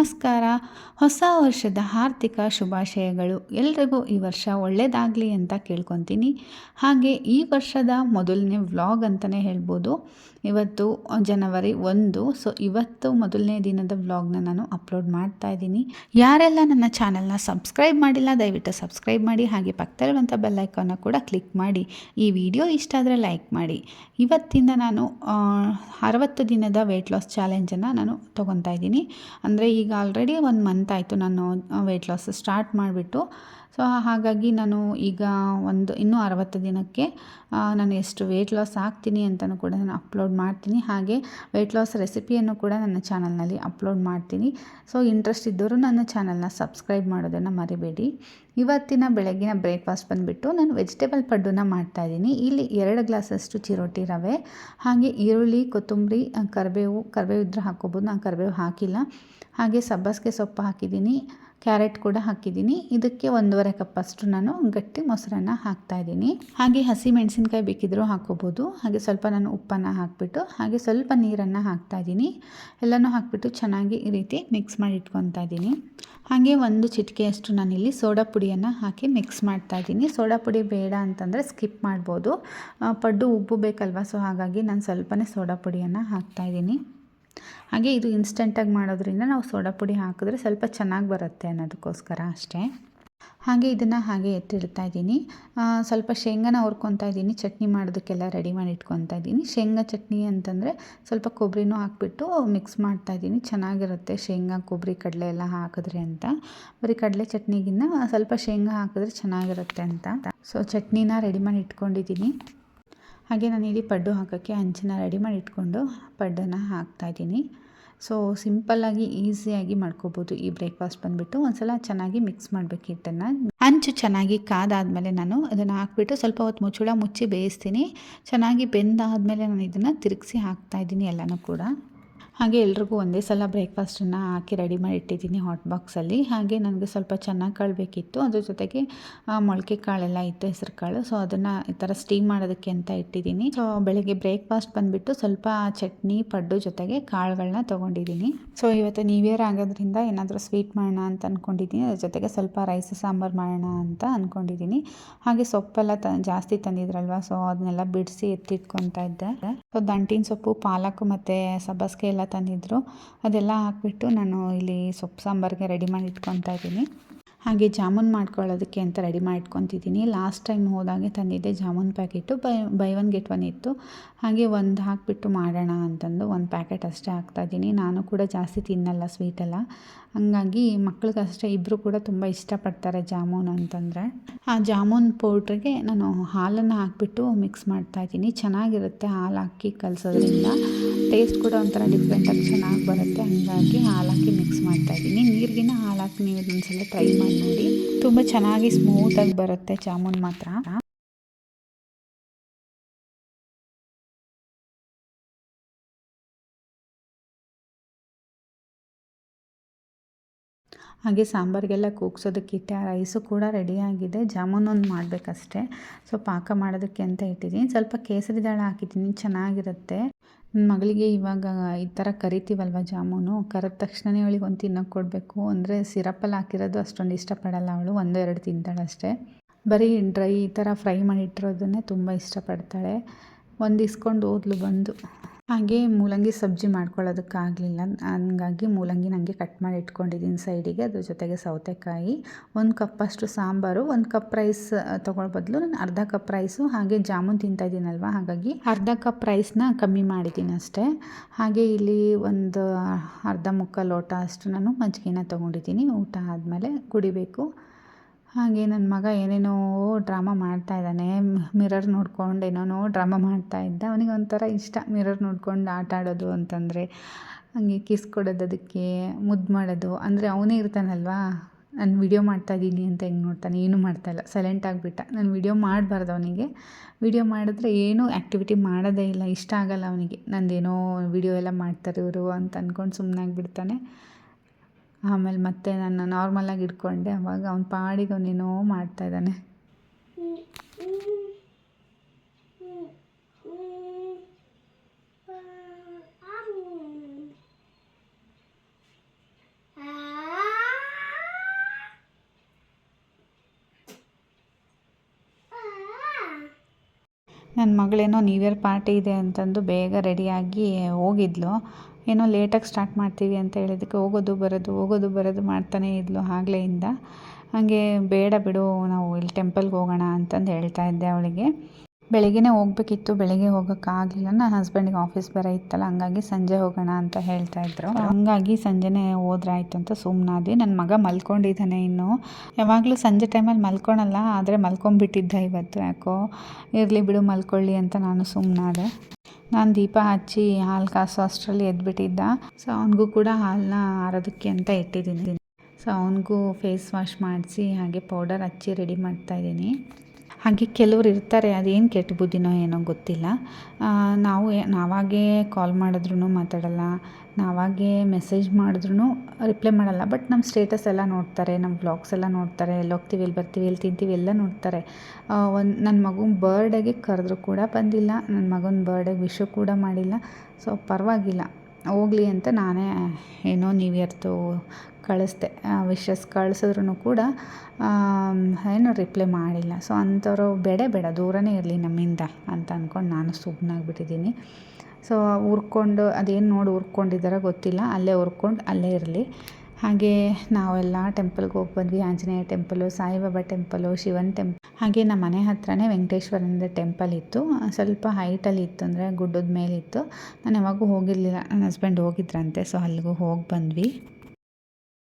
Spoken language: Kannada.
ನಮಸ್ಕಾರ. ಹೊಸ ವರ್ಷದ ಹಾರ್ದಿಕ ಶುಭಾಶಯಗಳು. ಎಲ್ರಿಗೂ ಈ ವರ್ಷ ಒಳ್ಳೆಯದಾಗಲಿ ಅಂತ ಕೇಳ್ಕೊತೀನಿ. ಹಾಗೆ ಈ ವರ್ಷದ ಮೊದಲನೇ ವ್ಲಾಗ್ ಅಂತಲೇ ಹೇಳ್ಬೋದು. ಇವತ್ತು ಜನವರಿ ಒಂದು, ಸೊ ಇವತ್ತು ಮೊದಲನೇ ದಿನದ ವ್ಲಾಗ್ನ ನಾನು ಅಪ್ಲೋಡ್ ಮಾಡ್ತಾ ಇದ್ದೀನಿ. ಯಾರೆಲ್ಲ ನನ್ನ ಚಾನಲ್ನ ಸಬ್ಸ್ಕ್ರೈಬ್ ಮಾಡಿಲ್ಲ, ದಯವಿಟ್ಟು ಸಬ್ಸ್ಕ್ರೈಬ್ ಮಾಡಿ, ಹಾಗೆ ಪಕ್ಕದಲ್ಲಿರುವಂಥ ಬೆಲ್ಲೈಕನ್ನ ಕೂಡ ಕ್ಲಿಕ್ ಮಾಡಿ, ಈ ವಿಡಿಯೋ ಇಷ್ಟ ಆದರೆ ಲೈಕ್ ಮಾಡಿ. ಇವತ್ತಿಂದ ನಾನು ಅರವತ್ತು ದಿನದ ವೆಯ್ಟ್ ಲಾಸ್ ಚಾಲೆಂಜನ್ನು ನಾನು ತೊಗೊತಾ ಇದ್ದೀನಿ. ಅಂದರೆ ಈಗ ಆಲ್ರೆಡಿ ಒಂದು ಮಂತ್ ಆಯಿತು ನಾನು ವೆಯ್ಟ್ ಲಾಸ್ ಸ್ಟಾರ್ಟ್ ಮಾಡಿಬಿಟ್ಟು. ಸೊ ಹಾಗಾಗಿ ನಾನು ಈಗ ಒಂದು, ಇನ್ನೂ ಅರವತ್ತು ದಿನಕ್ಕೆ ನಾನು ಎಷ್ಟು ವೆಯ್ಟ್ ಲಾಸ್ ಆಗ್ತೀನಿ ಅಂತಲೂ ಕೂಡ ನಾನು ಅಪ್ಲೋಡ್ ಮಾಡ್ತೀನಿ. ಹಾಗೆ ವೆಯ್ಟ್ ಲಾಸ್ ರೆಸಿಪಿಯನ್ನು ಕೂಡ ನನ್ನ ಚಾನಲ್ನಲ್ಲಿ ಅಪ್ಲೋಡ್ ಮಾಡ್ತೀನಿ. ಸೊ ಇಂಟ್ರೆಸ್ಟ್ ಇದ್ದವರು ನನ್ನ ಚಾನಲ್ನ ಸಬ್ಸ್ಕ್ರೈಬ್ ಮಾಡೋದನ್ನು ಮರಿಬೇಡಿ. ಇವತ್ತಿನ ಬೆಳಗ್ಗಿನ ಬ್ರೇಕ್ಫಾಸ್ಟ್ ಬಂದುಬಿಟ್ಟು ನಾನು ವೆಜಿಟೇಬಲ್ ಪಡ್ಡನ್ನ ಮಾಡ್ತಾಯಿದ್ದೀನಿ ಇಲ್ಲಿ ಎರಡು ಗ್ಲಾಸಷ್ಟು ಚಿರೋಟಿ ರವೆ, ಹಾಗೆ ಈರುಳ್ಳಿ, ಕೊತ್ತಂಬರಿ, ಕರಿಬೇವು ಕರಿಬೇವು ಇದ್ರೆ ಹಾಕ್ಕೋಬೋದು. ನಾನು ಕರಿಬೇವು ಹಾಕಿಲ್ಲ. ಹಾಗೆ ಸಬ್ಬಸಿಗೆ ಸೊಪ್ಪು ಹಾಕಿದ್ದೀನಿ. ಕ್ಯಾರೆಟ್ ಕೂಡ ಹಾಕಿದ್ದೀನಿ. ಇದಕ್ಕೆ ಒಂದೂವರೆ ಕಪ್ಪಷ್ಟು ನಾನು ಗಟ್ಟಿ ಮೊಸರನ್ನ ಹಾಕ್ತಾಯಿದ್ದೀನಿ ಹಾಗೆ ಹಸಿ ಮೆಣಸಿನ್ಕಾಯಿ ಬೇಕಿದ್ರೂ ಹಾಕ್ಕೋಬೋದು. ಹಾಗೆ ಸ್ವಲ್ಪ ನಾನು ಉಪ್ಪನ್ನು ಹಾಕಿಬಿಟ್ಟು, ಹಾಗೆ ಸ್ವಲ್ಪ ನೀರನ್ನು ಹಾಕ್ತಾಯಿದ್ದೀನಿ ಎಲ್ಲನೂ ಹಾಕಿಬಿಟ್ಟು ಚೆನ್ನಾಗಿ ಈ ರೀತಿ ಮಿಕ್ಸ್ ಮಾಡಿ ಇಟ್ಕೊತಾ ಇದ್ದೀನಿ. ಹಾಗೆ ಒಂದು ಚಿಟಿಕೆಯಷ್ಟು ನಾನಿಲ್ಲಿ ಸೋಡಾ ಪುಡಿಯನ್ನು ಹಾಕಿ ಮಿಕ್ಸ್ ಮಾಡ್ತಾ ಇದ್ದೀನಿ. ಸೋಡಾ ಪುಡಿ ಬೇಡ ಅಂತಂದರೆ ಸ್ಕಿಪ್ ಮಾಡ್ಬೋದು. ಪಡ್ಡು ಉಬ್ಬು ಬೇಕಲ್ವ? ಸೊ ಹಾಗಾಗಿ ನಾನು ಸ್ವಲ್ಪನೇ ಸೋಡಾ ಪುಡಿಯನ್ನು ಹಾಕ್ತಾಯಿದ್ದೀನಿ ಹಾಗೆ ಇದು ಇನ್ಸ್ಟೆಂಟಾಗಿ ಮಾಡೋದ್ರಿಂದ ನಾವು ಸೋಡಾ ಪುಡಿ ಹಾಕಿದ್ರೆ ಸ್ವಲ್ಪ ಚೆನ್ನಾಗಿ ಬರುತ್ತೆ ಅನ್ನೋದಕ್ಕೋಸ್ಕರ ಅಷ್ಟೇ. ಹಾಗೆ ಇದನ್ನು ಹಾಗೆ ಎತ್ತಿಡ್ತಾ ಇದ್ದೀನಿ. ಸ್ವಲ್ಪ ಶೇಂಗಾನ ಹುರ್ಕೊತಾ ಇದ್ದೀನಿ. ಚಟ್ನಿ ಮಾಡೋದಕ್ಕೆಲ್ಲ ರೆಡಿ ಮಾಡಿ ಇಟ್ಕೊತಾ ಇದ್ದೀನಿ. ಶೇಂಗಾ ಚಟ್ನಿ ಅಂತಂದರೆ ಸ್ವಲ್ಪ ಕೊಬ್ಬರಿನೂ ಹಾಕ್ಬಿಟ್ಟು ಮಿಕ್ಸ್ ಮಾಡ್ತಾ ಇದ್ದೀನಿ. ಚೆನ್ನಾಗಿರುತ್ತೆ ಶೇಂಗಾ ಕೊಬ್ಬರಿ ಕಡಲೆ ಎಲ್ಲ ಹಾಕಿದ್ರೆ ಅಂತ. ಬರೀ ಕಡಲೆ ಚಟ್ನಿಗಿನ್ನ ಸ್ವಲ್ಪ ಶೇಂಗಾ ಹಾಕಿದ್ರೆ ಚೆನ್ನಾಗಿರುತ್ತೆ ಅಂತ. ಸೊ ಚಟ್ನಿನ ರೆಡಿ ಮಾಡಿ ಇಟ್ಕೊಂಡಿದ್ದೀನಿ. ಹಾಗೆ ನಾನು ಇಲ್ಲಿ ಪಡ್ಡು ಹಾಕೋಕ್ಕೆ ಅಂಚನ ರೆಡಿ ಮಾಡಿ ಇಟ್ಕೊಂಡು ಪಡ್ಡನ್ನು ಹಾಕ್ತಾಯಿದ್ದೀನಿ ಸೊ ಸಿಂಪಲ್ಲಾಗಿ ಈಸಿಯಾಗಿ ಮಾಡ್ಕೋಬೋದು ಈ ಬ್ರೇಕ್ಫಾಸ್ಟ್ ಬಂದುಬಿಟ್ಟು. ಒಂದ್ಸಲ ಚೆನ್ನಾಗಿ ಮಿಕ್ಸ್ ಮಾಡಬೇಕು ಹಿಟ್ಟನ್ನು. ಹಂಚು ಚೆನ್ನಾಗಿ ಕಾದಾದಮೇಲೆ ನಾನು ಅದನ್ನು ಹಾಕ್ಬಿಟ್ಟು ಸ್ವಲ್ಪ ಹೊತ್ತು ಮುಚ್ಚಳ ಮುಚ್ಚಿ ಬೇಯಿಸ್ತೀನಿ. ಚೆನ್ನಾಗಿ ಬೆಂದಾದಮೇಲೆ ನಾನು ಇದನ್ನು ತಿರುಗಿಸಿ ಹಾಕ್ತಾಯಿದ್ದೀನಿ ಎಲ್ಲನೂ ಕೂಡ. ಹಾಗೆ ಎಲ್ರಿಗೂ ಒಂದೇ ಸಲ ಬ್ರೇಕ್ಫಾಸ್ಟನ್ನು ಹಾಕಿ ರೆಡಿ ಮಾಡಿ ಇಟ್ಟಿದ್ದೀನಿ ಹಾಟ್ ಬಾಕ್ಸಲ್ಲಿ. ಹಾಗೆ ನನಗೆ ಸ್ವಲ್ಪ ಚೆನ್ನಾಗಿ ಕಾಳು ಬೇಕಿತ್ತು. ಅದ್ರ ಜೊತೆಗೆ ಮೊಳಕೆ ಕಾಳೆಲ್ಲ ಇತ್ತು ಹೆಸರು ಕಾಳು. ಸೊ, ಅದನ್ನು ಈ ಥರ ಸ್ಟೀಮ್ ಮಾಡೋದಕ್ಕೆ ಅಂತ ಇಟ್ಟಿದ್ದೀನಿ. ಸೊ, ಬೆಳಗ್ಗೆ ಬ್ರೇಕ್ಫಾಸ್ಟ್ ಬಂದುಬಿಟ್ಟು ಸ್ವಲ್ಪ ಚಟ್ನಿ, ಪಡ್ಡು ಜೊತೆಗೆ ಕಾಳುಗಳನ್ನ ತೊಗೊಂಡಿದ್ದೀನಿ. ಸೊ, ಇವತ್ತು ನ್ಯೂ ಇಯರ್ ಆಗೋದ್ರಿಂದ ಏನಾದರೂ ಸ್ವೀಟ್ ಮಾಡೋಣ ಅಂತ ಅಂದ್ಕೊಂಡಿದ್ದೀನಿ ಅದ್ರ ಜೊತೆಗೆ ಸ್ವಲ್ಪ ರೈಸ್ ಸಾಂಬಾರು ಮಾಡೋಣ ಅಂತ ಅಂದ್ಕೊಂಡಿದ್ದೀನಿ ಹಾಗೆ ಸೊಪ್ಪೆಲ್ಲ ತ, ಜಾಸ್ತಿ ತಂದಿದ್ರಲ್ವ? ಸೊ, ಅದನ್ನೆಲ್ಲ ಬಿಡಿಸಿ ಎತ್ತಿಟ್ಕೊತಾ ಇದ್ದೆ. ಸೊ, ದಂಟಿನ ಸೊಪ್ಪು, ಪಾಲಕ್ ಮತ್ತು ಸಬ್ಬಸ್ಗೆ ಎಲ್ಲ ತಂದಿದ್ರು. ಅದೆಲ್ಲ ಹಾಕ್ಬಿಟ್ಟು ನಾನು ಇಲ್ಲಿ ಸೊಪ್ಪು ಸಾಂಬಾರಿಗೆ ರೆಡಿ ಮಾಡಿ ಇಟ್ಕೊತಾ ಇದ್ದೀನಿ. ಹಾಗೆ ಜಾಮೂನ್ ಮಾಡ್ಕೊಳ್ಳೋದಕ್ಕೆ ಅಂತ ರೆಡಿ ಮಾಡಿ ಲಾಸ್ಟ್ ಟೈಮ್ ಹೋದಾಗೆ ತಂದಿದ್ದೆ jamun packet. Buy buy one get one ಇತ್ತು. ಹಾಗೆ ಒಂದು ಹಾಕಿಬಿಟ್ಟು ಮಾಡೋಣ ಅಂತಂದು ಒಂದು ಪ್ಯಾಕೆಟ್ ಅಷ್ಟೇ ಹಾಕ್ತಾಯಿದ್ದೀನಿ ನಾನು ಕೂಡ ಜಾಸ್ತಿ ತಿನ್ನಲ್ಲ ಸ್ವೀಟೆಲ್ಲ ಹಂಗಾಗಿ ಮಕ್ಳಿಗಷ್ಟೇ ಇಬ್ಬರು ಕೂಡ ತುಂಬ ಇಷ್ಟಪಡ್ತಾರೆ ಜಾಮೂನ್ ಅಂತಂದರೆ. ಆ ಜಾಮೂನ್ ಪೌಡ್ರಿಗೆ ನಾನು ಹಾಲನ್ನು ಹಾಕಿಬಿಟ್ಟು ಮಿಕ್ಸ್ ಮಾಡ್ತಾಯಿದ್ದೀನಿ ಚೆನ್ನಾಗಿರುತ್ತೆ ಹಾಲು ಹಾಕಿ ಕಲಸೋದ್ರಿಂದ. ಟೇಸ್ಟ್ ಕೂಡ ಒಂಥರ ಡಿಫ್ರೆಂಟಾಗಿ ಚೆನ್ನಾಗಿ ಬರುತ್ತೆ. ಹಂಗಾಗಿ ಹಾಲು ಹಾಕಿ ಮಿಕ್ಸ್ ಮಾಡ್ತಾಯಿದ್ದೀನಿ ನೀರಿಗಿನ ಹಾಲು ಹಾಕಿ ನೀವು ಒಂದ್ಸಲ ಟ್ರೈ ಮಾಡಿ ನೋಡಿ. ತುಂಬ ಚೆನ್ನಾಗಿ ಸ್ಮೂತಾಗಿ ಬರುತ್ತೆ ಜಾಮೂನ್ ಮಾತ್ರ. ಹಾಗೆ ಸಾಂಬಾರಿಗೆಲ್ಲ ಕೂಗ್ಸೋದಕ್ಕಿಟ್ಟೆ ಆ ರೈಸು ಕೂಡ ರೆಡಿಯಾಗಿದೆ ಜಾಮೂನ್ ಒಂದು ಮಾಡಬೇಕಷ್ಟೆ. ಸೊ, ಪಾಕ ಮಾಡೋದಕ್ಕೆ ಅಂತ ಇಟ್ಟಿದ್ದೀನಿ. ಸ್ವಲ್ಪ ಕೇಸರಿ ದಾಳ ಹಾಕಿದ್ದೀನಿ, ಚೆನ್ನಾಗಿರುತ್ತೆ. ನನ್ನ ಮಗಳಿಗೆ ಇವಾಗ ಈ ಥರ ಕರಿತೀವಲ್ವ ಜಾಮೂನು? ಕರೆದ ತಕ್ಷಣವೇ ಅವಳಿಗೆ ಒಂದು ತಿನ್ನೋಕೆ ಕೊಡಬೇಕು. ಅಂದರೆ ಸಿರಪ್ಪಲ್ಲಿ ಹಾಕಿರೋದು ಅಷ್ಟೊಂದು ಇಷ್ಟಪಡಲ್ಲ ಅವಳು ಒಂದು ಎರಡು ತಿಂತಾಳೆ ಅಷ್ಟೇ ಬರೀ ಡ್ರೈ ಈ ಥರ ಫ್ರೈ ಮಾಡಿಟ್ಟಿರೋದನ್ನೇ ತುಂಬ ಇಷ್ಟಪಡ್ತಾಳೆ. ಒಂದು ಇಸ್ಕೊಂಡು ಓದ್ಲು ಬಂದು. ಹಾಗೆ ಮೂಲಂಗಿ ಸಬ್ಜಿ ಮಾಡ್ಕೊಳ್ಳೋದಕ್ಕಾಗಲಿಲ್ಲ. ಹಂಗಾಗಿ ಮೂಲಂಗಿ ನನಗೆ ಕಟ್ ಮಾಡಿ ಇಟ್ಕೊಂಡಿದ್ದೀನಿ ಸೈಡಿಗೆ. ಅದ್ರ ಜೊತೆಗೆ ಸೌತೆಕಾಯಿ, ಒಂದು ಕಪ್ಪಷ್ಟು ಸಾಂಬಾರು, ಒಂದು ಕಪ್ ರೈಸ್ ತೊಗೊಳ್ಳೋ ಬದಲು ನಾನು ಅರ್ಧ ಕಪ್ ರೈಸು ಹಾಗೆ ಜಾಮೂನ್ ತಿಂತಾ ಇದ್ದೀನಲ್ವ? ಹಾಗಾಗಿ ಅರ್ಧ ಕಪ್ ರೈಸ್ನ ಕಮ್ಮಿ ಮಾಡಿದ್ದೀನಿ ಅಷ್ಟೇ. ಹಾಗೆ ಇಲ್ಲಿ ಒಂದು ಅರ್ಧ ಮುಕ್ಕ ಲೋಟ ಅಷ್ಟು ನಾನು ಮಜ್ಜಿಗೆನ ತೊಗೊಂಡಿದ್ದೀನಿ. ಊಟ ಆದಮೇಲೆ ಕುಡಿಬೇಕು. ಹಾಗೆ ನನ್ನ ಮಗ ಏನೇನೋ ಡ್ರಾಮಾ ಮಾಡ್ತಾ ಇದ್ದಾನೆ. ಮಿರರ್ ನೋಡ್ಕೊಂಡು ಏನೇನೋ ಡ್ರಾಮಾ ಮಾಡ್ತಾ ಇದ್ದ. ಅವನಿಗೆ ಒಂಥರ ಇಷ್ಟ ಮಿರರ್ ನೋಡ್ಕೊಂಡು ಆಟ ಆಡೋದು ಅಂತಂದರೆ. ಹಂಗೆ ಕಿಸ್ ಕೊಡೋದು ಅದಕ್ಕೆ ಮುದ್ದು ಮಾಡೋದು. ಅಂದರೆ ಅವನೇ ಇರ್ತಾನಲ್ವಾ? ನಾನು ವಿಡಿಯೋ ಮಾಡ್ತಾ ಇದ್ದೀನಿ ಅಂತ ಹೆಂಗೆ ನೋಡ್ತಾನೆ? ಏನೂ ಮಾಡ್ತಾಯಿಲ್ಲ ಸೈಲೆಂಟ್ ಆಗಿಬಿಟ್ಟ. ನಾನು ವಿಡಿಯೋ ಮಾಡಬಾರ್ದು ಅವನಿಗೆ. ವಿಡಿಯೋ ಮಾಡಿದ್ರೆ ಏನೂ ಆ್ಯಕ್ಟಿವಿಟಿ ಮಾಡೋದೇ ಇಲ್ಲ. ಇಷ್ಟ ಆಗಲ್ಲ ಅವನಿಗೆ. ನಂದೇನೋ ವಿಡಿಯೋ ಎಲ್ಲ ಮಾಡ್ತಾರೆ ಇವರು ಅಂತ ಅಂದ್ಕೊಂಡು ಸುಮ್ಮನಾಗ್ಬಿಡ್ತಾನೆ ಆಮೇಲೆ ಮತ್ತೆ ನಾನು ನಾರ್ಮಲಾಗಿ ಇಟ್ಕೊಂಡೆ. ಅವಾಗ ಅವ್ನು ಪಾಡಿಗೆ ಅವನೇನೋ ಮಾಡ್ತಾ ಇದ್ದಾನೆ. ನನ್ನ ಮಗಳೇನೋ ನ್ಯೂ ಇಯರ್ ಪಾರ್ಟಿ ಇದೆ ಅಂತಂದು ಬೇಗ ರೆಡಿಯಾಗಿ ಹೋಗಿದ್ಲು. ಏನೋ ಲೇಟಾಗಿ ಸ್ಟಾರ್ಟ್ ಮಾಡ್ತೀವಿ ಅಂತ ಹೇಳಿದ್ದಕ್ಕೆ ಹೋಗೋದು ಬರೋದು ಹೋಗೋದು ಬರೋದು ಮಾಡ್ತಾನೇ ಇದ್ಲು ಇಂದ ಹಾಗೆ ಬೇಡ ಬಿಡು, ನಾವು ಇಲ್ಲಿ ಟೆಂಪಲ್ಗೆ ಹೋಗೋಣ ಅಂತಂದು ಹೇಳ್ತಾ ಇದ್ದೆ ಅವಳಿಗೆ. ಬೆಳಗ್ಗೆನೇ ಹೋಗ್ಬೇಕಿತ್ತು, ಬೆಳಗ್ಗೆ ಹೋಗೋಕ್ಕಾಗಲಿಲ್ಲ ನನ್ನ ಹಸ್ಬೆಂಡಿಗೆ ಆಫೀಸ್ ಬರ ಇತ್ತಲ್ಲ, ಹಂಗಾಗಿ ಸಂಜೆ ಹೋಗೋಣ ಅಂತ ಹೇಳ್ತಾ ಇದ್ರು. ಹಂಗಾಗಿ ಸಂಜೆನೇ ಹೋದ್ರಾಯ್ತು ಅಂತ ಸುಮ್ಮನಾದ್ವಿ ನನ್ನ ಮಗ ಮಲ್ಕೊಂಡಿದ್ದಾನೆ ಇನ್ನು. ಯಾವಾಗಲೂ ಸಂಜೆ ಟೈಮಲ್ಲಿ ಮಲ್ಕೊಳಲ್ಲ, ಆದರೆ ಮಲ್ಕೊಂಬಿಟ್ಟಿದ್ದ ಇವತ್ತು ಯಾಕೋ. ಇರಲಿ ಬಿಡು ಮಲ್ಕೊಳ್ಳಿ ಅಂತ ನಾನು ಸುಮ್ಮನಾದೆ ನಾನು ದೀಪ ಹಚ್ಚಿ ಹಾಲು ಕಾಸು ಅಷ್ಟರಲ್ಲಿ ಎದ್ಬಿಟ್ಟಿದ್ದ. ಸೊ ಅವನಿಗೂ ಕೂಡ ಹಾಲನ್ನ ಆರೋದಕ್ಕೆ ಅಂತ ಇಟ್ಟಿದ್ದೀನಿ. ಸೊ ಅವನಿಗೂ ಫೇಸ್ ವಾಶ್ ಮಾಡಿಸಿ ಹಾಗೆ ಪೌಡರ್ ಹಚ್ಚಿ ರೆಡಿ ಮಾಡ್ತಾಯಿದ್ದೀನಿ ಹಾಗೆ ಕೆಲವ್ರು ಇರ್ತಾರೆ, ಅದೇನು ಕೆಟ್ಟ ಬುದ್ಧಿನೋ ಏನೋ ಗೊತ್ತಿಲ್ಲ. ನಾವು ನಾವಾಗೇ ಕಾಲ್ ಮಾಡಿದ್ರು ಮಾತಾಡಲ್ಲ, ನಾವಾಗೇ ಮೆಸೇಜ್ ಮಾಡಿದ್ರು ರಿಪ್ಲೈ ಮಾಡಲ್ಲ. ಬಟ್ ನಮ್ಮ ಸ್ಟೇಟಸ್ ಎಲ್ಲ ನೋಡ್ತಾರೆ ನಮ್ಮ ಬ್ಲಾಗ್ಸ್ ಎಲ್ಲ ನೋಡ್ತಾರೆ, ಎಲ್ಲಿ ಹೋಗ್ತೀವಿ, ಎಲ್ಲಿ ಬರ್ತೀವಿ, ಎಲ್ಲಿ ತಿಂತೀವಿ ಎಲ್ಲ ನೋಡ್ತಾರೆ. ಒಂದು ನನ್ನ ಮಗುನ ಬರ್ಡೇಗೆ ಕರೆದ್ರು ಕೂಡ ಬಂದಿಲ್ಲ ನನ್ನ ಮಗನ ಬರ್ಡೇಗೆ ವಿಶು ಕೂಡ ಮಾಡಿಲ್ಲ. ಸೊ ಪರವಾಗಿಲ್ಲ. ಹೋಗಲಿ ಅಂತ ನಾನೇ ಏನೋ ನ್ಯೂ ಇಯರ್ದು ಕಳಿಸ್ದೆ. ವಿಶಸ್ ಕಳ್ಸಿದ್ರು ಕೂಡ ಏನು ರಿಪ್ಲೈ ಮಾಡಿಲ್ಲ. ಸೊ ಅಂಥವ್ರು ಬೇಡ ಬೇಡ, ದೂರನೇ ಇರಲಿ ನಮ್ಮಿಂದ ಅಂತ ಅಂದ್ಕೊಂಡು ನಾನು ಸುಮ್ಮನಾಗ್ಬಿಟ್ಟಿದ್ದೀನಿ ಸೊ ಹುರ್ಕೊಂಡು, ಅದೇನು ನೋಡಿ ಹುರ್ಕೊಂಡಿದ್ದಾರೋ ಗೊತ್ತಿಲ್ಲ. ಅಲ್ಲೇ ಹುರ್ಕೊಂಡು, ಅಲ್ಲೇ ಇರಲಿ. ಹಾಗೆ ನಾವೆಲ್ಲ ಟೆಂಪಲ್ಗೆ ಹೋಗಿ ಬಂದ್ವಿ. ಆಂಜನೇಯ ಟೆಂಪಲು, ಸಾಯಿಬಾಬಾ ಟೆಂಪಲು, ಶಿವನ್ ಟೆಂಪ್, ಹಾಗೆ ನಮ್ಮ ಮನೆ ಹತ್ರನೇ ವೆಂಕಟೇಶ್ವರನ ಟೆಂಪಲ್ ಇತ್ತು. ಸ್ವಲ್ಪ ಹೈಟಲ್ಲಿ ಇತ್ತು ಅಂದರೆ ಗುಡ್ಡದ ಮೇಲಿತ್ತು ನಾನು ಯಾವಾಗೂ ಹೋಗಿರಲಿಲ್ಲ. ನನ್ನ ಹಸ್ಬೆಂಡ್ ಹೋಗಿದ್ರಂತೆ ಸೊ ಅಲ್ಲಿಗೂ ಹೋಗಿ ಬಂದ್ವಿ.